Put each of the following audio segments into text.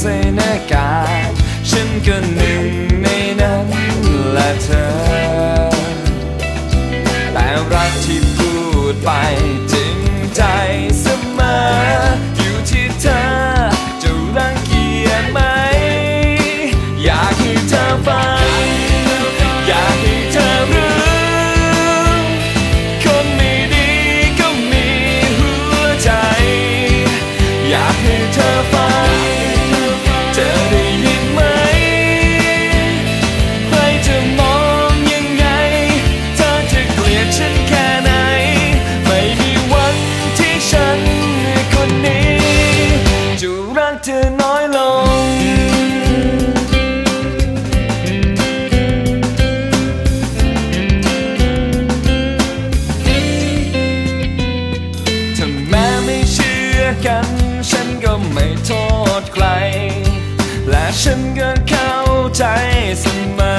ใสในกากฉันก็เหนื่อย กัน ฉันก็ไม่โทษใคร และฉันก็เข้าใจเสมอ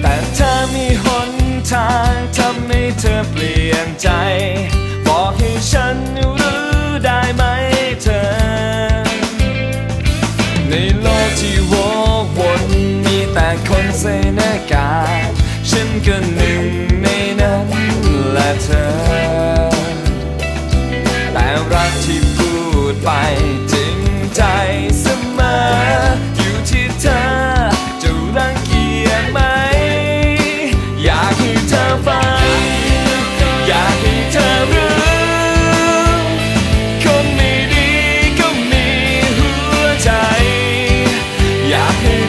แต่ถ้ามีหนทางทำให้เธอเปลี่ยนใจ บอกให้ฉัน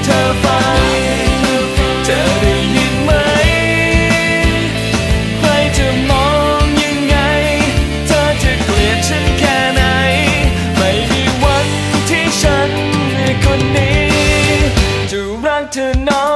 เธอฟัง เธอได้ยินไหม ใครจะมองยังไง เธอจะเกลียดฉันแค่ไหน ไม่มีวันที่ฉันคนนี้ จะรักเธอน้อ